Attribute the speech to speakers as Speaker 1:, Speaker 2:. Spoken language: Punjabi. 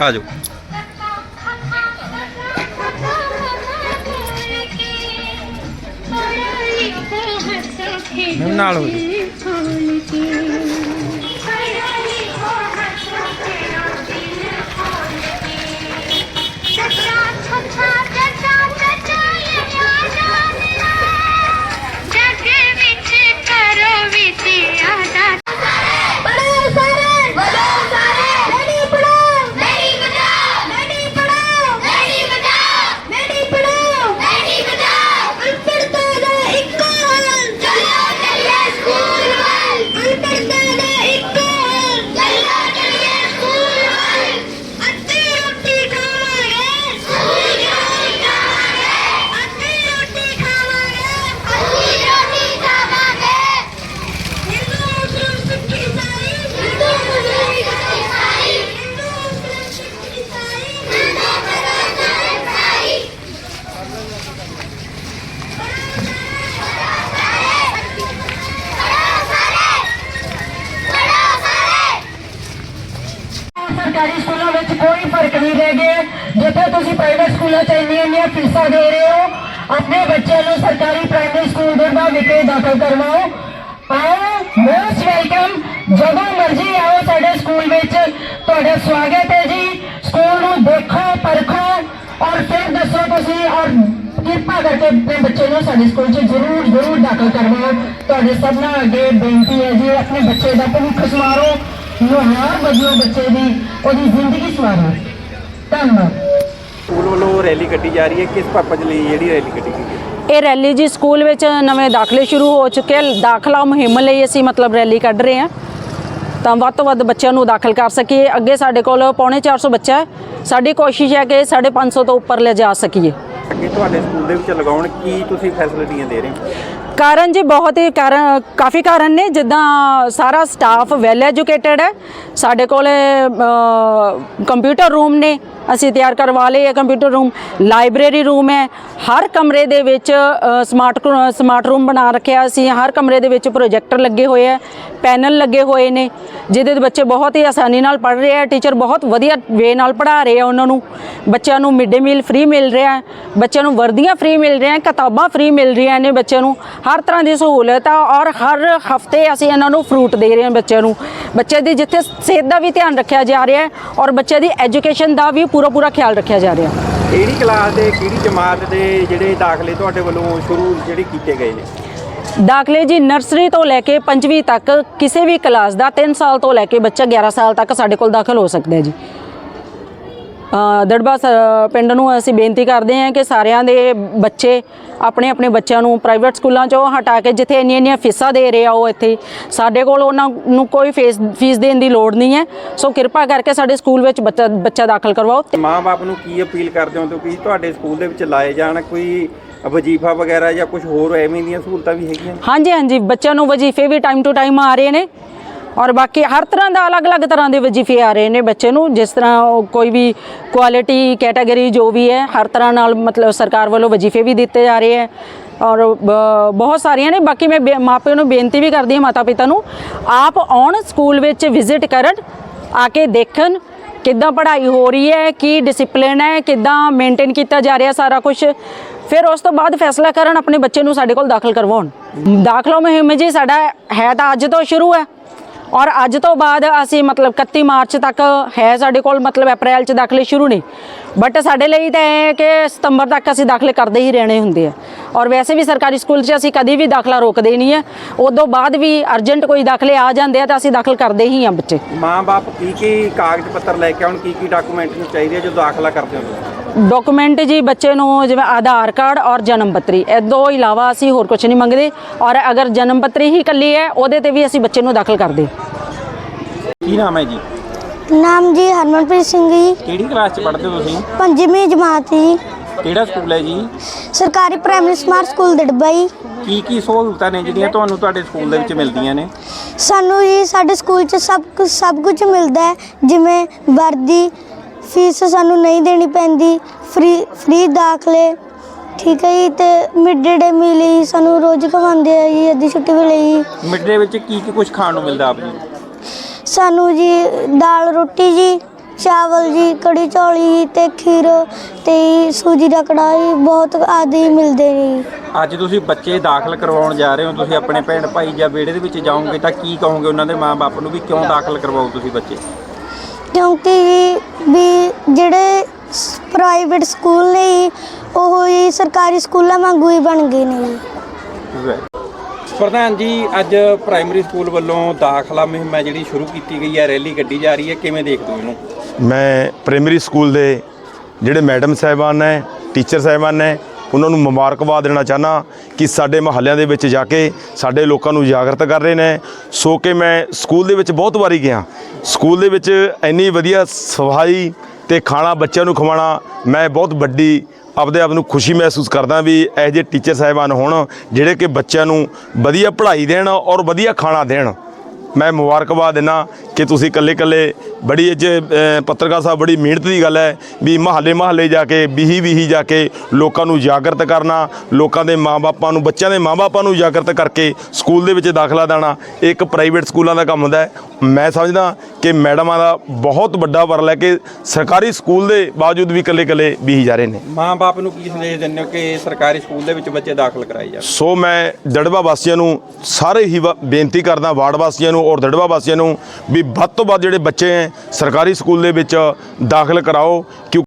Speaker 1: ਆ ਜਾਓ।
Speaker 2: ਨਾਲ ਹੋ ਜੀ
Speaker 3: ਸਰਕਾਰੀ ਸਕੂਲਾਂ ਵਿੱਚ ਕੋਈ ਫ਼ਰਕ ਨਹੀਂ ਰਹਿ ਗਿਆ। ਜਿੱਥੇ ਤੁਸੀਂ ਪ੍ਰਾਈਵੇਟ ਸਕੂਲਾਂ 'ਚ ਇੰਨੀਆਂ ਇੰਨੀਆਂ ਫੀਸਾਂ ਦੇ ਰਹੇ ਹੋ, ਆਪਣੇ ਬੱਚਿਆਂ ਨੂੰ ਸਰਕਾਰੀ ਪ੍ਰਾਇਮਰੀ ਸਕੂਲ ਦੇ ਬਾਅਦ ਵਿਖੇ ਦਾਖਲ ਕਰਵਾਓ। ਆਓ ਮੋਸਟ ਵੈਲਕਮ ਜਦੋਂ ਮਰਜ਼ੀ ਆਓ ਸਾਡੇ ਸਕੂਲ ਵਿੱਚ। ਤੁਹਾਡਾ ਸਵਾਗਤ ਹੈ ਜੀ। ਸਕੂਲ ਨੂੰ ਦੇਖੋ, ਪਰਖੋ ਔਰ ਫਿਰ ਦੱਸੋ ਤੁਸੀਂ ਔਰ ਕਿਰਪਾ ਕਰਕੇ ਆਪਣੇ ਬੱਚੇ ਨੂੰ ਸਾਡੇ ਸਕੂਲ 'ਚ ਜ਼ਰੂਰ ਜ਼ਰੂਰ ਦਾਖਲ ਕਰਵਾਓ। ਤੁਹਾਡੇ ਸਭ ਨਾਲ ਅੱਗੇ ਬੇਨਤੀ ਹੈ ਜੀ, ਆਪਣੇ ਬੱਚੇ ਦਾ ਭਵਿੱਖ ਸਵਾਰੋ ਨੁਹਾਰ ਵਜੋਂ ਬੱਚੇ ਦੀ ਉਹਦੀ ਜ਼ਿੰਦਗੀ ਸਵਾਰੋ ਧੰਨਵਾਦ।
Speaker 2: ਸਕੂਲ ਵੱਲੋਂ ਰੈਲੀ ਕੱਢੀ ਜਾ ਰਹੀ ਹੈ। ਕਿਸ ਪਰਪਸ ਲਈ ਜਿਹੜੀ ਰੈਲੀ ਕੱਢੀ ਗਈ ਹੈ?
Speaker 4: ਇਹ ਰੈਲੀ ਜੀ ਸਕੂਲ ਵਿੱਚ ਨਵੇਂ ਦਾਖਲੇ ਸ਼ੁਰੂ ਹੋ ਚੁੱਕੇ ਆ। ਦਾਖਲਾ ਮੁਹਿੰਮ ਲਈ ਅਸੀਂ ਮਤਲਬ ਰੈਲੀ ਕੱਢ ਰਹੇ ਹਾਂ। ਤਾਂ ਵੱਧ ਤੋਂ ਵੱਧ ਬੱਚਿਆਂ ਨੂੰ ਦਾਖਲ ਕਰ ਸਕੀਏ। ਅੱਗੇ ਸਾਡੇ ਕੋਲ ਪੌਣੇ 400 ਬੱਚਾ ਹੈ। ਸਾਡੀ ਕੋਸ਼ਿਸ਼ ਹੈ ਕਿ 550 ਤੋਂ ਉੱਪਰ ਲੈ ਜਾ ਸਕੀਏ।
Speaker 2: ਅੱਗੇ ਤੁਹਾਡੇ ਸਕੂਲ ਦੇ ਵਿੱਚ ਲਗਾਉਣ ਕੀ ਤੁਸੀਂ ਫੈਸਿਲਿਟੀਆਂ ਦੇ ਰਹੇ ਹੋ?
Speaker 4: ਕਾਰਨ ਜੀ ਬਹੁਤ ਹੀ ਕਾਰਨ, ਕਾਫੀ ਕਾਰਨ ਨੇ। ਜਿੱਦਾਂ ਸਾਰਾ ਸਟਾਫ ਵੈਲ ਐਜੂਕੇਟਡ ਹੈ। ਸਾਡੇ ਕੋਲ ਕੰਪਿਊਟਰ ਰੂਮ ਨੇ। ਅਸੀਂ ਤਿਆਰ ਕਰਵਾ ਲਏ ਹੈ ਕੰਪਿਊਟਰ ਰੂਮ। ਲਾਇਬ੍ਰੇਰੀ ਰੂਮ ਹੈ। ਹਰ ਕਮਰੇ ਦੇ ਵਿੱਚ ਸਮਾਰਟ ਸਮਾਰਟ ਰੂਮ ਬਣਾ ਰੱਖਿਆ ਅਸੀਂ। ਹਰ ਕਮਰੇ ਦੇ ਵਿੱਚ ਪ੍ਰੋਜੈਕਟਰ ਲੱਗੇ ਹੋਏ ਹੈ। ਪੈਨਲ ਲੱਗੇ ਹੋਏ ਨੇ, ਜਿਹਦੇ ਤੇ ਬੱਚੇ ਬਹੁਤ ਹੀ ਆਸਾਨੀ ਨਾਲ ਪੜ੍ਹ ਰਹੇ ਆ ਟੀਚਰ ਬਹੁਤ ਵਧੀਆ ਵੇ ਨਾਲ ਪੜ੍ਹਾ ਰਹੇ ਆ ਉਹਨਾਂ ਨੂੰ। ਬੱਚਿਆਂ ਨੂੰ ਮਿਡ ਡੇ ਮੀਲ ਫ੍ਰੀ ਮਿਲ ਰਿਹਾ ਹੈ। ਬੱਚਿਆਂ ਨੂੰ ਵਰਦੀਆਂ ਫ੍ਰੀ ਮਿਲ ਰਹੀਆਂ ਕਿਤਾਬਾਂ ਫ੍ਰੀ ਮਿਲ ਰਹੀਆਂ ਨੇ ਬੱਚਿਆਂ ਨੂੰ। ਹਰ ਤਰ੍ਹਾਂ ਦੀ ਸਹੂਲਤ ਆ ਔਰ ਹਰ ਹਫ਼ਤੇ ਅਸੀਂ ਇਹਨਾਂ ਨੂੰ ਫਰੂਟ ਦੇ ਰਹੇ ਹਾਂ ਬੱਚਿਆਂ ਨੂੰ। ਬੱਚੇ ਦੀ ਜਿੱਥੇ ਸਿਹਤ ਦਾ ਵੀ ਧਿਆਨ ਰੱਖਿਆ ਜਾ ਰਿਹਾ ਹੈ ਔਰ ਬੱਚੇ ਦੀ ਐਜੂਕੇਸ਼ਨ ਦਾ ਵੀ ਪੂਰਾ ਪੂਰਾ ਖਿਆਲ ਰੱਖਿਆ ਜਾ ਰਿਹਾ।
Speaker 2: ਕਿਹੜੀ ਕਲਾਸ ਦੇ ਕਿਹੜੀ ਜਮਾਤ ਦੇ ਜਿਹੜੇ ਦਾਖਲੇ ਤੁਹਾਡੇ ਵੱਲੋਂ ਸ਼ੁਰੂ ਜਿਹੜੇ ਕੀਤੇ ਗਏ ਨੇ?
Speaker 4: ਦਾਖਲੇ ਜੀ ਨਰਸਰੀ ਤੋਂ ਲੈ ਕੇ ਪੰਜਵੀਂ ਤੱਕ ਕਿਸੇ ਵੀ ਕਲਾਸ ਦਾ 3 ਸਾਲ ਤੋਂ ਲੈ ਕੇ ਬੱਚਾ 11 ਸਾਲ ਤੱਕ ਸਾਡੇ ਕੋਲ ਦਾਖਲ ਹੋ ਸਕਦਾ ਹੈ ਜੀ। ਦੜਬਾ ਪਿੰਡ ਨੂੰ ਅਸੀਂ ਬੇਨਤੀ ਕਰਦੇ ਹਾਂ ਕਿ ਸਾਰਿਆਂ ਦੇ ਬੱਚੇ ਆਪਣੇ ਆਪਣੇ ਬੱਚਿਆਂ ਨੂੰ ਪ੍ਰਾਈਵੇਟ ਸਕੂਲਾਂ 'ਚੋਂ ਹਟਾ ਕੇ ਜਿੱਥੇ ਇੰਨੀਆਂ ਇੰਨੀਆਂ ਫੀਸਾਂ ਦੇ ਰਹੇ ਆ ਉਹ ਇੱਥੇ ਸਾਡੇ ਕੋਲ ਉਹਨਾਂ ਨੂੰ ਕੋਈ ਫੀਸ ਫੀਸ ਦੇਣ ਦੀ ਲੋੜ ਨਹੀਂ ਹੈ। ਸੋ ਕਿਰਪਾ ਕਰਕੇ ਸਾਡੇ ਸਕੂਲ ਵਿੱਚ ਬੱਚਾ ਬੱਚਾ ਦਾਖਲ ਕਰਵਾਓ
Speaker 2: ਮਾਂ-ਬਾਪ ਨੂੰ ਕੀ ਅਪੀਲ ਕਰਦੇ ਹੋ? ਕਿ ਤੁਹਾਡੇ ਸਕੂਲ ਦੇ ਵਿੱਚ ਲਾਏ ਜਾਣ ਕੋਈ ਵਜੀਫਾ ਵਗੈਰਾ ਜਾਂ ਕੁਝ ਹੋਰ ਐਵੇਂ ਦੀਆਂ ਸਹੂਲਤਾਂ ਵੀ ਹੈਗੀਆਂ?
Speaker 4: ਹਾਂਜੀ ਹਾਂਜੀ। ਬੱਚਿਆਂ ਨੂੰ ਵਜ਼ੀਫੇ ਵੀ ਟਾਈਮ ਟੂ ਟਾਈਮ ਆ ਰਹੇ ਨੇ। ਔਰ ਬਾਕੀ ਹਰ ਤਰ੍ਹਾਂ ਦਾ ਅਲੱਗ-ਅਲੱਗ ਤਰ੍ਹਾਂ ਦੇ ਵਜ਼ੀਫੇ ਆ ਰਹੇ ਨੇ ਬੱਚੇ ਨੂੰ, ਜਿਸ ਤਰ੍ਹਾਂ ਕੋਈ ਵੀ ਕੁਆਲਿਟੀ ਕੈਟਾਗਰੀ ਜੋ ਵੀ ਹੈ, ਹਰ ਤਰ੍ਹਾਂ ਨਾਲ ਮਤਲਬ ਸਰਕਾਰ ਵੱਲੋਂ ਵਜ਼ੀਫੇ ਵੀ ਦਿੱਤੇ ਜਾ ਰਹੇ ਹੈ। ਔਰ ਬ- ਬਹੁਤ ਸਾਰੀਆਂ ਨੇ, ਬਾਕੀ ਮੈਂ ਬੇ- ਮਾਪਿਆਂ ਨੂੰ ਬੇਨਤੀ ਵੀ ਕਰਦੀ ਹਾਂ ਮਾਤਾ ਪਿਤਾ ਨੂੰ, ਆਪ ਆਉਣ ਸਕੂਲ ਵਿੱਚ ਵਿਜ਼ਿਟ ਕਰਨ, ਆ ਕੇ ਦੇਖਣ ਕਿੱਦਾਂ ਪੜ੍ਹਾਈ ਹੋ ਰਹੀ ਹੈ, ਕੀ ਡਿਸਪਲਿਨ ਹੈ, ਕਿੱਦਾਂ ਮੇਨਟੇਨ ਕੀਤਾ ਜਾ ਰਿਹਾ ਸਾਰਾ ਕੁਝ ਫਿਰ ਉਸ ਤੋਂ ਬਾਅਦ ਫੈਸਲਾ ਕਰਨ ਆਪਣੇ ਬੱਚੇ ਨੂੰ ਸਾਡੇ ਕੋਲ ਦਾਖਲ ਕਰਵਾਉਣ। ਦਾਖਲਾ ਮੁਹਿੰਮ ਜੀ, ਸਾਡਾ ਹੈ ਤਾਂ ਅੱਜ ਤੋਂ ਸ਼ੁਰੂ ਹੈ। ਔਰ ਅੱਜ ਤੋਂ ਬਾਅਦ ਅਸੀਂ ਮਤਲਬ 31 ਮਾਰਚ ਤੱਕ ਹੈ ਸਾਡੇ ਕੋਲ, ਮਤਲਬ ਅਪ੍ਰੈਲ ਚ ਦਾਖਲੇ ਸ਼ੁਰੂ ਨੇ। ਬਟ ਸਾਡੇ ਲਈ ਤਾਂ ਇਹ ਕਿ ਸਤੰਬਰ ਤੱਕ ਅਸੀਂ ਦਾਖਲੇ ਕਰਦੇ ਹੀ ਰਹਿਣੇ ਹੁੰਦੇ ਆ। ਔਰ ਵੈਸੇ ਵੀ ਸਰਕਾਰੀ ਸਕੂਲ 'ਚ ਅਸੀਂ ਕਦੀ ਵੀ ਦਾਖਲਾ ਰੋਕਦੇ ਨਹੀਂ ਹੈ ਉਦੋਂ ਬਾਅਦ ਵੀ ਅਰਜੈਂਟ ਕੋਈ ਦਾਖਲੇ ਆ ਜਾਂਦੇ ਆ ਤਾਂ ਅਸੀਂ ਦਾਖਲ ਕਰਦੇ ਹੀ ਆ ਬੱਚੇ।
Speaker 2: ਮਾਂ-ਬਾਪ ਕੀ ਕੀ ਕਾਗਜ਼ ਪੱਤਰ ਲੈ ਕੇ ਆਉਣ ਕੀ ਕੀ ਡਾਕੂਮੈਂਟ ਨੂੰ ਚਾਹੀਦੇ ਆ ਜਦੋਂ ਦਾਖਲਾ ਕਰਦੇ ਹੋ
Speaker 4: ਡਾਕੂਮੈਂਟ ਜੀ ਬੱਚੇ ਨੂੰ ਜਿਵੇਂ ਆਧਾਰ ਕਾਰਡ ਔਰ ਜਨਮ ਪੱਤਰੀ ਇਹ ਦੋ ਇਲਾਵਾ ਅਸੀਂ ਹੋਰ ਕੁਝ ਨਹੀਂ ਮੰਗਦੇ। ਔਰ ਅਗਰ ਜਨਮ ਪੱਤਰੀ ਹੀ ਇਕੱਲੀ ਹੈ ਉਹਦੇ ਤੇ ਵੀ ਅਸੀਂ ਬੱਚੇ ਨੂੰ ਦਾਖਲ ਕਰਦੇ।
Speaker 2: ਕੀ ਨਾਮ ਹੈ ਜੀ?
Speaker 5: ਨਾਮ ਜੀ ਹਰਮਨਪ੍ਰੀਤ ਸਿੰਘ ਜੀ।
Speaker 2: ਕਿਹੜੀ ਕਲਾਸ 'ਚ ਪੜ੍ਹਦੇ ਹੋ ਤੁਸੀਂ?
Speaker 5: ਪੰਜਵੀਂ ਜਮਾਤ ਜੀ।
Speaker 2: ਕਿਹੜਾ ਸਕੂਲ ਹੈ ਜੀ?
Speaker 5: ਸਰਕਾਰੀ ਪ੍ਰਾਇਮਰੀ ਸਮਾਰਟ ਸਕੂਲ ਦੜਬਾ ਜੀ
Speaker 2: ਕੀ ਕੀ ਸਹੂਲਤਾਂ ਨੇ ਜਿਹੜੀਆਂ ਤੁਹਾਨੂੰ ਤੁਹਾਡੇ ਸਕੂਲ ਦੇ ਵਿੱਚ ਮਿਲਦੀਆਂ ਨੇ?
Speaker 5: ਸਾਨੂੰ ਜੀ ਸਾਡੇ ਸਕੂਲ 'ਚ ਸਭ ਕੁਝ ਸਭ ਕੁਝ ਮਿਲਦਾ ਹੈ ਜਿਵੇਂ ਵਰਦੀ ਫੀਸ ਸਾਨੂੰ ਨਹੀਂ ਦੇਣੀ ਪੈਂਦੀ। ਫ੍ਰੀ ਫ੍ਰੀ ਦਾਖਲੇ ਠੀਕ ਹੈ ਜੀ ਤੇ ਮਿਡ ਡੇ ਮੀਲ ਜੀ ਸਾਨੂੰ ਰੋਜ਼ ਖਵਾਉਂਦੇ ਆ ਜੀ ਅੱਧੀ ਛੁੱਟੀ ਵੇਲੇ ਜੀ
Speaker 2: ਮਿਡ ਦੇ ਵਿੱਚ ਕੀ ਕੀ ਕੁਝ ਖਾਣ ਨੂੰ ਮਿਲਦਾ ਆਪ ਜੀ?
Speaker 5: ਸਾਨੂੰ ਜੀ ਦਾਲ ਰੋਟੀ ਜੀ ਚਾਵਲ ਜੀ ਕੜੀ ਚੌਲੀ ਤੇ ਖੀਰ ਤੇ ਸੂਜੀ ਦਾ ਕੜਾਈ ਬਹੁਤ ਆਦਿ ਮਿਲਦੇ ਨੇ।
Speaker 2: ਅੱਜ ਤੁਸੀਂ ਬੱਚੇ ਦਾਖਲ ਕਰਵਾਉਣ ਜਾ ਰਹੇ ਹੋ ਤੁਸੀਂ ਆਪਣੇ ਭੈਣ ਭਾਈ ਜਾਂ ਵਿਹੜੇ ਦੇ ਵਿੱਚ ਜਾਓਗੇ ਤਾਂ ਕੀ ਕਹੋਗੇ ਉਹਨਾਂ ਦੇ ਮਾਪੇ ਨੂੰ ਵੀ ਕਿਉਂ ਦਾਖਲ ਕਰਵਾਓ ਤੁਸੀਂ ਬੱਚੇ?
Speaker 5: ਕਿਉਂਕਿ ਵੀ ਜਿਹੜੇ ਪ੍ਰਾਈਵੇਟ ਸਕੂਲ ਨੇ ਜੀ, ਉਹ ਹੀ ਸਰਕਾਰੀ ਸਕੂਲਾਂ ਵਾਂਗੂ ਹੀ ਬਣ ਗਏ ਨੇ ਜੀ।
Speaker 2: ਪ੍ਰਧਾਨ ਜੀ ਅੱਜ ਪ੍ਰਾਇਮਰੀ ਸਕੂਲ ਵੱਲੋਂ ਦਾਖਲਾ ਮੁਹਿੰਮ ਹੈ ਜਿਹੜੀ ਸ਼ੁਰੂ ਕੀਤੀ ਗਈ ਹੈ ਰੈਲੀ ਕੱਢੀ ਜਾ ਰਹੀ ਹੈ ਕਿਵੇਂ ਦੇਖਦੇ ਹੋ ਇਹਨੂੰ?
Speaker 1: ਮੈਂ ਪ੍ਰਾਇਮਰੀ ਸਕੂਲ ਦੇ ਜਿਹੜੇ ਮੈਡਮ ਸਾਹਿਬਾਨ ਨੇ ਟੀਚਰ ਸਾਹਿਬਾਨ ਨੇ ਉਹਨਾਂ ਨੂੰ ਮੁਬਾਰਕਬਾਦ ਦੇਣਾ ਚਾਹਨਾ ਕਿ ਸਾਡੇ ਮਹੱਲਿਆਂ ਦੇ ਵਿੱਚ ਜਾ ਕੇ ਸਾਡੇ ਲੋਕਾਂ ਨੂੰ ਜਾਗਰਤ ਕਰ ਰਹੇ ਨੇ। ਸੋ ਕਿ ਮੈਂ ਸਕੂਲ ਦੇ ਵਿੱਚ ਬਹੁਤ ਵਾਰੀ ਗਿਆ। ਸਕੂਲ ਦੇ ਵਿੱਚ ਇੰਨੀ ਵਧੀਆ ਸਫ਼ਾਈ ਤੇ ਖਾਣਾ ਬੱਚਿਆਂ ਨੂੰ ਖਵਾਉਣਾ ਮੈਂ ਬਹੁਤ ਵੱਡੀ ਆਪਦੇ ਆਪ ਨੂੰ ਖੁਸ਼ੀ ਮਹਿਸੂਸ ਕਰਦਾ ਵੀ ਇਹੋ ਜਿਹੇ ਟੀਚਰ ਸਾਹਿਬਾਨ ਹੋਣ ਜਿਹੜੇ ਕਿ ਬੱਚਿਆਂ ਨੂੰ ਵਧੀਆ ਪੜ੍ਹਾਈ ਦੇਣ ਔਰ ਵਧੀਆ ਖਾਣਾ ਦੇਣ। ਮੈਂ ਮੁਬਾਰਕਬਾਦ ਦਿੰਦਾ ਕਿ ਤੁਸੀਂ ਇਕੱਲੇ ਇਕੱਲੇ ਬੜੀ ਅੱਜ ਪੱਤਰਕਾਰ ਸਾਹਿਬ ਬੜੀ ਮਿਹਨਤ ਦੀ ਗੱਲ ਹੈ ਵੀ ਮਹੱਲੇ ਮਹੱਲੇ ਜਾ ਕੇ ਬੀਹੀ ਬੀਹੀ ਜਾ ਕੇ ਲੋਕਾਂ ਨੂੰ ਜਾਗਰਤ ਕਰਨਾ ਲੋਕਾਂ ਦੇ ਮਾਪਿਆਂ ਨੂੰ ਬੱਚਿਆਂ ਦੇ ਮਾਪਿਆਂ ਨੂੰ ਜਾਗਰਤ ਕਰਕੇ ਸਕੂਲ ਦੇ ਵਿੱਚ ਦਾਖਲਾ ਦੇਣਾ ਇੱਕ ਪ੍ਰਾਈਵੇਟ ਸਕੂਲਾਂ ਦਾ ਕੰਮ ਹੁੰਦਾ ਹੈ। ਮੈਂ ਸਮਝਦਾ ਕਿ ਮੈਡਮਾਂ ਦਾ ਬਹੁਤ ਵੱਡਾ ਵਰਲ ਹੈ ਕਿ ਸਰਕਾਰੀ ਸਕੂਲ ਦੇ ਬਾਵਜੂਦ ਵੀ ਇਕੱਲੇ ਇਕੱਲੇ ਬੀਹੀ ਜਾ ਰਹੇ ਨੇ।
Speaker 2: ਮਾਂ-ਬਾਪ ਨੂੰ ਕੀ ਸੰਦੇਸ਼ ਦਿੰਦੇ ਹੋ ਕਿ ਸਰਕਾਰੀ ਸਕੂਲ ਦੇ ਵਿੱਚ ਬੱਚੇ ਦਾਖਲ ਕਰਾਏ ਜਾਣ?
Speaker 1: ਸੋ ਮੈਂ ਦੜਵਾ ਵਾਸੀਆਂ ਨੂੰ ਸਾਰੇ ਹੀ ਬੇਨਤੀ ਕਰਦਾ ਵਾਰਡ ਵਾਸੀਆਂ ਨੂੰ ਔਰ ਦੜਵਾ ਵਾਸੀਆਂ ਨੂੰ ਵੀ ਵੱਧ ਤੋਂ ਵੱਧ ਜਿਹੜੇ ਬੱਚੇ ਹੈ, ਸਰਕਾਰੀ ਸਕੂਲ ਦੇ ਵਿੱਚ ਦਾਖਲ ਕਰਾਓ, ਕਿਉਂ